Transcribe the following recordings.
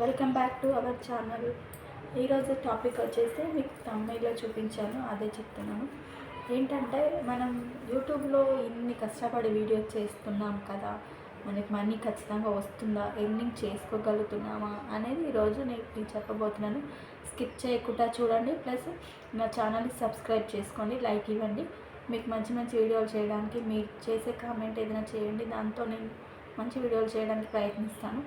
Welcome back to our channel. ఈరోజు topic వచ్చేసి మీకు తమిళ్ళో చూపించాను అదే చెప్తున్నాను. ఏంటంటే మనం యూట్యూబ్లో ఇన్ని కష్టపడి వీడియో చేస్తున్నాం కదా మనకి మనీ ఖచ్చితంగా వస్తుందా ఎర్నింగ్ చేసుకోగలుగుతున్నామా అనేది ఈరోజు నేను మీకు చెప్పబోతున్నాను. స్కిప్ చేయకుండా చూడండి ప్లస్ నా ఛానల్ని సబ్స్క్రైబ్ చేసుకోండి లైక్ ఇవ్వండి. మీకు మంచి మంచి వీడియోలు చేయడానికి మీరు చేసే కామెంట్ ఏదైనా చేయండి దాంతో నేను మంచి వీడియోలు చేయడానికి ప్రయత్నిస్తాను.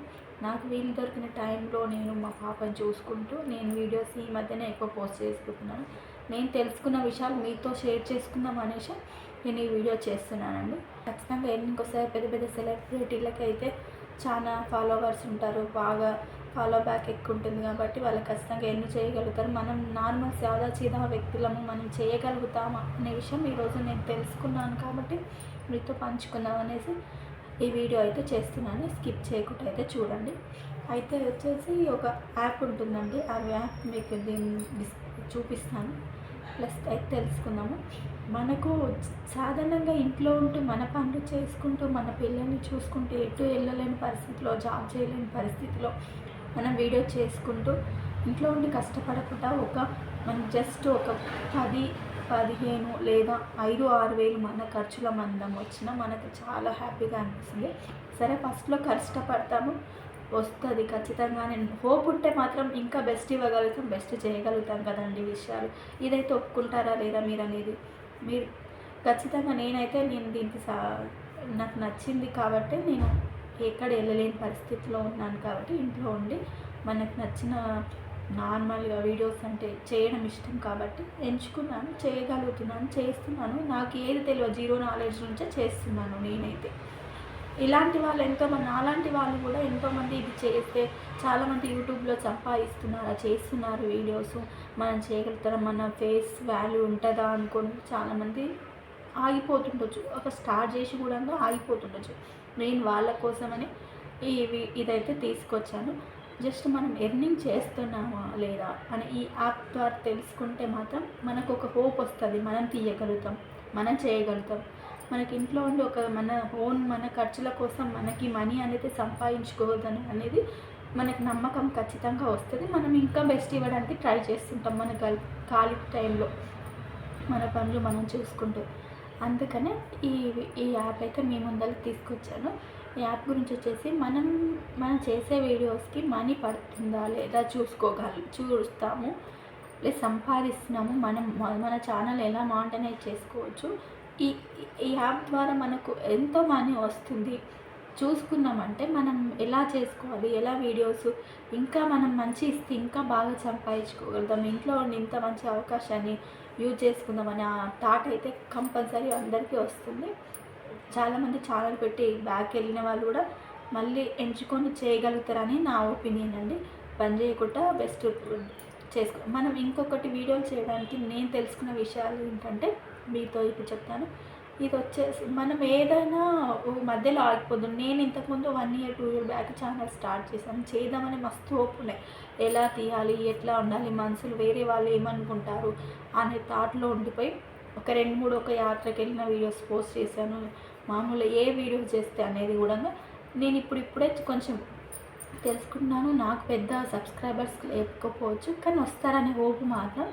నాకు వీలు దొరికిన టైంలో నేను మా పాపని చూసుకుంటూ నేను వీడియోస్ ఈ మధ్యనే ఎక్కువ పోస్ట్ చేసుకుంటున్నాను. నేను తెలుసుకున్న విషయాలు మీతో షేర్ చేసుకుందాం అనేసి నేను ఈ వీడియో చేస్తున్నానండి. ఖచ్చితంగా ఇంకోసారి పెద్ద పెద్ద సెలబ్రిటీలకి అయితే చాలా ఫాలోవర్స్ ఉంటారు. బాగా ఫాలో బ్యాక్ ఎక్కువ ఉంటుంది కాబట్టి వాళ్ళు ఖచ్చితంగా ఎన్ని చేయగలుగుతారు? మనం నార్మల్ సాదా చీదా వ్యక్తులము మనం చేయగలుగుతామా? అనే విషయం ఈరోజు నేను తెలుసుకున్నాను కాబట్టి మీతో పంచుకుందాం అనేసి ఈ వీడియో అయితే చేస్తున్నాను. స్కిప్ చేయకుండా అయితే చూడండి. అయితే వచ్చేసి ఒక యాప్ ఉంటుందండి. ఆ యాప్ మీకు దీన్ని చూపిస్తాను. ప్లస్ అయితే తెలుసుకుందాము. మనకు సాధారణంగా ఇంట్లో ఉంటూ మన పనులు చేసుకుంటూ మన పిల్లల్ని చూసుకుంటూ ఎటు వెళ్ళలేని పరిస్థితిలో జాబ్ చేయలేని పరిస్థితిలో మనం వీడియో చేసుకుంటూ ఇంట్లో ఉండి కష్టపడకుండా ఒక మనం జస్ట్ ఒక పది పదిహేను లేదా ఐదు ఆరు వేలు మన ఖర్చుల మందం వచ్చినా మనకు చాలా హ్యాపీగా అనిపిస్తుంది. సరే ఫస్ట్లో కష్టపడతాము వస్తుంది ఖచ్చితంగా నేను హోప్ ఉంటే మాత్రం ఇంకా బెస్ట్ ఇవ్వగలుగుతాం బెస్ట్ చేయగలుగుతాం కదండి విషయాలు. ఇదైతే ఒప్పుకుంటారా లేదా మీరు అనేది? మీరు ఖచ్చితంగా నేనైతే నేను దీనికి సా నాకు నచ్చింది కాబట్టి నేను ఎక్కడ వెళ్ళలేని పరిస్థితిలో ఉన్నాను కాబట్టి ఇంట్లో ఉండి మనకు నచ్చిన నార్మల్గా వీడియోస్ అంటే చేయడం ఇష్టం కాబట్టి ఎంచుకున్నాను చేయగలుగుతున్నాను చేస్తున్నాను. నాకు ఏది తెలియదు జీరో నాలెడ్జ్ నుంచే చేస్తున్నాను నేనైతే. ఇలాంటి వాళ్ళు ఎంతోమంది అలాంటి వాళ్ళు కూడా ఎంతోమంది ఇది చేస్తే చాలామంది యూట్యూబ్లో సంపాదిస్తున్నారు చేస్తున్నారు వీడియోస్. మనం చేయగలుగుతారా మన ఫేస్ వాల్యూ ఉంటుందా అనుకొని చాలామంది ఆగిపోతుండొచ్చు. ఒక స్టార్ట్ చేసి కూడా ఆగిపోతుండొచ్చు. నేను వాళ్ళ కోసమని ఈ ఇదైతే తీసుకొచ్చాను. జస్ట్ మనం ఎర్నింగ్ చేస్తున్నామా లేదా అని ఈ యాప్ ద్వారా తెలుసుకుంటే మాత్రం మనకు ఒక హోప్ వస్తుంది. మనం తీయగలుగుతాం. మనం చేయగలుగుతాం. మనకి ఇంట్లో ఉండి ఒక మన ఓన్ మన ఖర్చుల కోసం మనకి మనీ అనేది సంపాదించుకోవద్దని అనేది మనకి నమ్మకం ఖచ్చితంగా వస్తుంది. మనం ఇంకా బెస్ట్ ఇవ్వడానికి ట్రై చేస్తుంటాం మన ఖాళీ టైంలో మన పనులు మనం చూసుకుంటూ. అందుకనే ఈ ఈ యాప్ అయితే మీ ముందరికి తీసుకొచ్చాను. యాప్ గురించి వచ్చేసి మనం మనం చేసే వీడియోస్కి మనీ పడుతుందా లేదా చూసుకోగల చూస్తాము. లేదా సంపాదిస్తున్నాము. మనం మన ఛానల్ ఎలా మాంటనైజ్ చేసుకోవచ్చు. ఈ ఈ యాప్ ద్వారా మనకు ఎంతో మనీ వస్తుంది. చూసుకున్నామంటే మనం ఎలా చేసుకోవాలి ఎలా వీడియోస్ ఇంకా మనం మంచి ఇస్తే ఇంకా బాగా సంపాదించుకోగలుగుతాం. ఇంట్లో ఉండి ఇంత మంచి అవకాశాన్ని యూజ్ చేసుకుందామని ఆ థాట్ అయితే కంపల్సరీ అందరికీ వస్తుంది. చాలామంది ఛానల్ పెట్టి బ్యాక్ వెళ్ళిన వాళ్ళు కూడా మళ్ళీ ఎంచుకొని చేయగలుగుతారని నా ఒపీనియన్ అండి. పని చేయకుండా బెస్ట్ చేసుకో మనం ఇంకొకటి వీడియోలు చేయడానికి నేను తెలుసుకున్న విషయాలు ఏంటంటే మీతో ఇప్పుడు చెప్తాను. ఇది వచ్చేసి మనం ఏదైనా మధ్యలో ఆగిపోదు. నేను ఇంతకుముందు one year two year back channel start చేశాను. చేద్దామని మస్తు ఓపు ఉన్నాయి. ఎలా తీయాలి ఎట్లా ఉండాలి మనసులు వేరే వాళ్ళు ఏమనుకుంటారు అనే థాట్లో ఉండిపోయి ఒక రెండు మూడు ఒక యాత్రకి వెళ్ళిన వీడియోస్ పోస్ట్ చేశాను. మామూలుగా ఏ వీడియో చేస్తే అనేది కూడా నేను ఇప్పుడు ఇప్పుడే కొంచెం తెలుసుకున్నాను నాకు పెద్ద సబ్స్క్రైబర్స్ లేకపోవచ్చు కానీ వస్తారనే హోప్ మాత్రం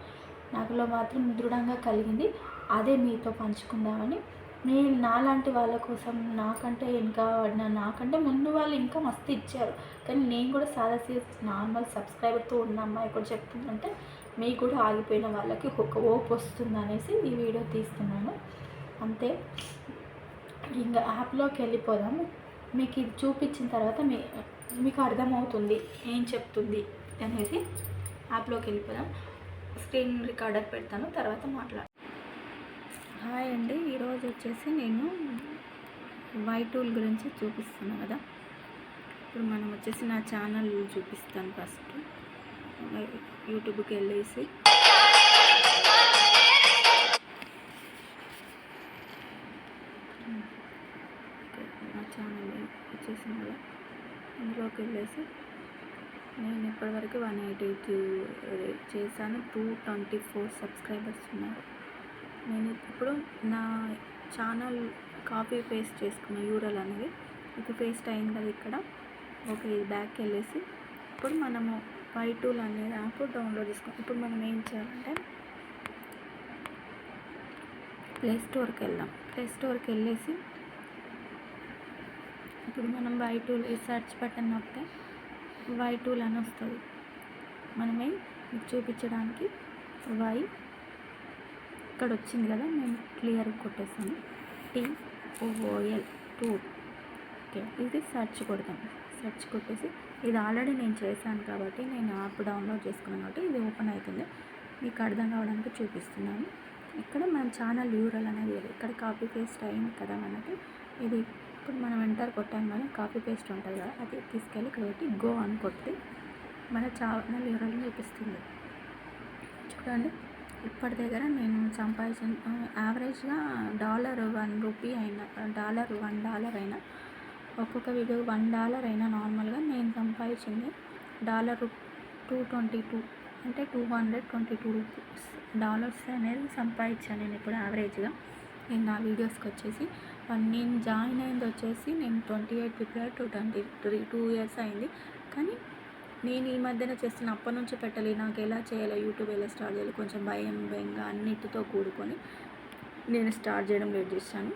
నాకులో మాత్రం దృఢంగా కలిగింది. అదే మీతో పంచుకుందామని. నేను నాలాంటి వాళ్ళ కోసం నాకంటే ఇంకా నాకంటే ముందు వాళ్ళు ఇంకా మస్తు ఇచ్చారు. కానీ నేను కూడా సాదా నార్మల్ సబ్స్క్రైబర్తో ఉన్న అమ్మాయి కూడా చెప్తుందంటే మీకు కూడా ఆగిపోయిన వాళ్ళకి ఒక ఓపు వస్తుంది అనేసి ఈ వీడియో తీస్తున్నాను. అంతే. ఇంకా యాప్లోకి వెళ్ళిపోదాము మీకు ఇది చూపించిన తర్వాత మీ మీకు అర్థమవుతుంది ఏం చెప్తుంది అనేది యాప్లోకి వెళ్ళిపోదాం. స్క్రీన్ రికార్డర్ పెడతాను తర్వాత మాట్లాడు. హాయ్ అండి ఈరోజు వచ్చేసి నేను వై టూల్ గురించి చూపిస్తున్నాను కదా. ఇప్పుడు మనం వచ్చేసి నా ఛానల్ చూపిస్తాను ఫస్ట్. యూట్యూబ్కి వెళ్ళేసి వచ్చేసింది కదా. ఇందులోకి వెళ్ళేసి నేను ఇప్పటివరకు వన్ ఎయిటీ టూ చేశాను. టూ ట్వంటీ ఫోర్ సబ్స్క్రైబర్స్ ఉన్నారు. నేను ఇప్పుడు నా ఛానల్ కాపీ పేస్ట్ చేసుకున్న యూరల్ అనేది ఇది పేస్ట్ అయింది కదా ఇక్కడ. ఓకే ఇది బ్యాక్ వెళ్ళేసి ఇప్పుడు మనము వై టూల్ అనేది యాప్ డౌన్లోడ్ చేసుకో ఇప్పుడు మనం ఏం చేయాలంటే ప్లే స్టోర్కి వెళ్దాం. ప్లే స్టోర్కి వెళ్ళేసి ఇప్పుడు మనం వై టూల్ ఈ సెర్చ్ బటన్ నొక్కితే వై టూల్ అని వస్తుంది. మనమే మీకు చూపించడానికి వై ఇక్కడ వచ్చింది కదా మేము క్లియర్గా కొట్టేసాము టీ ఓఎల్ టూల్ ఓకే ఇది సెర్చ్ కొడతాం. సెర్చ్ కొట్టేసి ఇది ఆల్రెడీ నేను చేశాను కాబట్టి నేను యాప్ డౌన్లోడ్ చేసుకున్నాను కాబట్టి ఇది ఓపెన్ అవుతుంది. మీకు అర్థం కావడానికి చూపిస్తున్నాను. ఇక్కడ మనం ఛానల్ యూరల్ అనేది ఇక్కడ కాపీ పేస్ట్ అయింది కదా మనకి. ఇది ఇప్పుడు మనం ఎంటర్ కొట్టాం కానీ కాఫీ పేస్ట్ ఉంటుంది కదా అది తీసుకెళ్ళి ఇక్కడ పెట్టి గో అని కొట్టి మన ఛానల్ యూరల్ చూపిస్తుంది. చూడండి ఇప్పటి దగ్గర నేను సంపాదించిన యావరేజ్గా డాలర్ వన్ రూపీ అయినా డాలర్ వన్ డాలర్ అయినా ఒక్కొక్క వీడియో వన్ డాలర్ అయినా నార్మల్గా నేను సంపాదించింది డాలర్ టూ ట్వంటీ టూ అంటే two hundred twenty two rupees dollars అనేది సంపాదించాను నేను ఇప్పుడు యావరేజ్గా నేను నా వీడియోస్కి వచ్చేసి నేను జాయిన్ అయింది వచ్చేసి నేను twenty eight February two twenty three two years అయింది. కానీ నేను ఈ మధ్యన చేస్తున్న అప్పటి నుంచి పెట్టాలి నాకు ఎలా చేయాలి యూట్యూబ్ ఎలా స్టార్ట్ చేయాలి కొంచెం భయం భయంగా అన్నిటితో కూడుకొని నేను స్టార్ట్ చేయడం లేట్ చేశాను.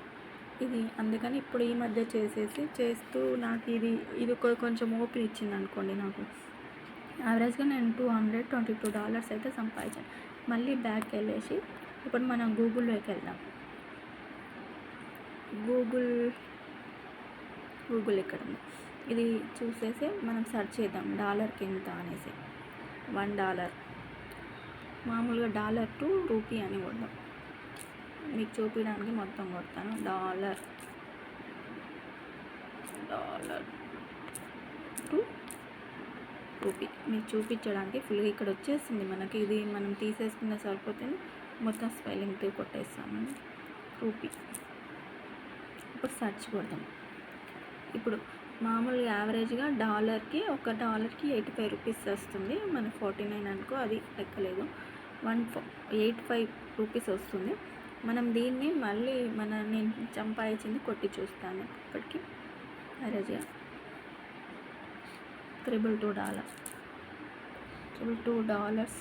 ఇది అందుకని ఇప్పుడు ఈ మధ్య చేసేసి చేస్తూ నాకు ఇది ఇది ఒక కొంచెం ఓపెన్ ఇచ్చింది అనుకోండి నాకు. యావరేజ్గా నేను two hundred twenty two dollars అయితే సంపాదించాను. మళ్ళీ బ్యాక్ వెళ్ళేసి ఇప్పుడు మనం గూగుల్లోకి వెళ్దాం. గూగుల్ గూగుల్ ఇక్కడ ఉంది? ఇది చూసేసి మనం సెర్చ్ చేద్దాం. డాలర్కి ఎంత అనేసి. One dollar. మామూలుగా డాలర్ టు రూపీ అని కొడదాం. మీకు చూపించడానికి మొత్తం కొడతాను. Dollar dollar to rupee. మీకు చూపించడానికి ఫుల్గా ఇక్కడ వచ్చేసింది మనకి. ఇది మనం తీసేసుకున్న సరిపోతుంది. మొత్తం స్పెల్లింగ్తో కొట్టేస్తాము రూపీ. ఇప్పుడు సర్చ్ కొడదాం. ఇప్పుడు మామూలుగా యావరేజ్గా డాలర్కి ఒక డాలర్కి ఎయిటీ ఫైవ్ రూపీస్ వస్తుంది. మన ఫార్టీ నైన్ అనుకో అది ఎక్కలేదు వన్ ఎయిట్ ఫైవ్ రూపీస్ వస్తుంది. మనం దీన్ని మళ్ళీ మన నేను సంపాదించింది కొట్టి చూస్తాను. ఇప్పటికి యావరేజ్గా triple two dollar. Triple two dollars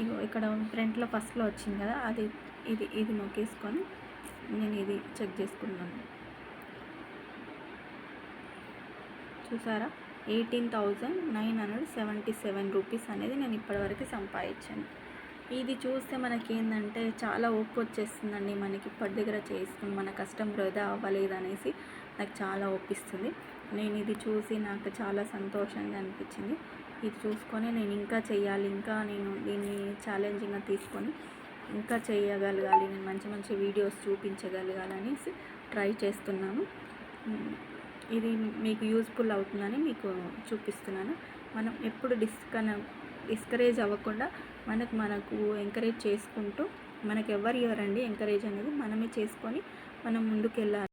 ఇగో ఇక్కడ ఫ్రంట్లో ఫస్ట్లో వచ్చింది కదా అది ఇది ఇది నొక్కేసుకొని నేను ఇది చెక్ చేసుకున్నాను. చూసారా? Eighteen thousand nine hundred seventy seven rupees అనేది నేను ఇప్పటివరకు సంపాదించాను. ఇది చూస్తే మనకి ఏంటంటే చాలా ఓపు వచ్చేస్తుందండి మనకి ఇప్పటి దగ్గర చేసుకుని మన కష్టం వృధా అవ్వలేదు అనేసి నాకు చాలా ఒప్పిస్తుంది నేను ఇది చూసి నాకు చాలా సంతోషంగా అనిపించింది. ఇది చూసుకొని నేను ఇంకా చేయాలి ఇంకా నేను దీన్ని ఛాలెంజింగ్గా తీసుకొని ఇంకా చేయగలగాలి నేను మంచి మంచి వీడియోస్ చూపించగలగాలి అనేసి ట్రై చేస్తున్నాను. ఇది మీకు యూస్ఫుల్ అవుతుందని మీకు చూపిస్తున్నాను. మనం ఎప్పుడు డిస్కన డిస్కరేజ్ అవ్వకుండా మనకు మనకు ఎంకరేజ్ చేసుకుంటూ మనకు ఎవరు ఇవ్వరండి ఎంకరేజ్ అనేది మనమే చేసుకొని మనం ముందుకు వెళ్ళాలి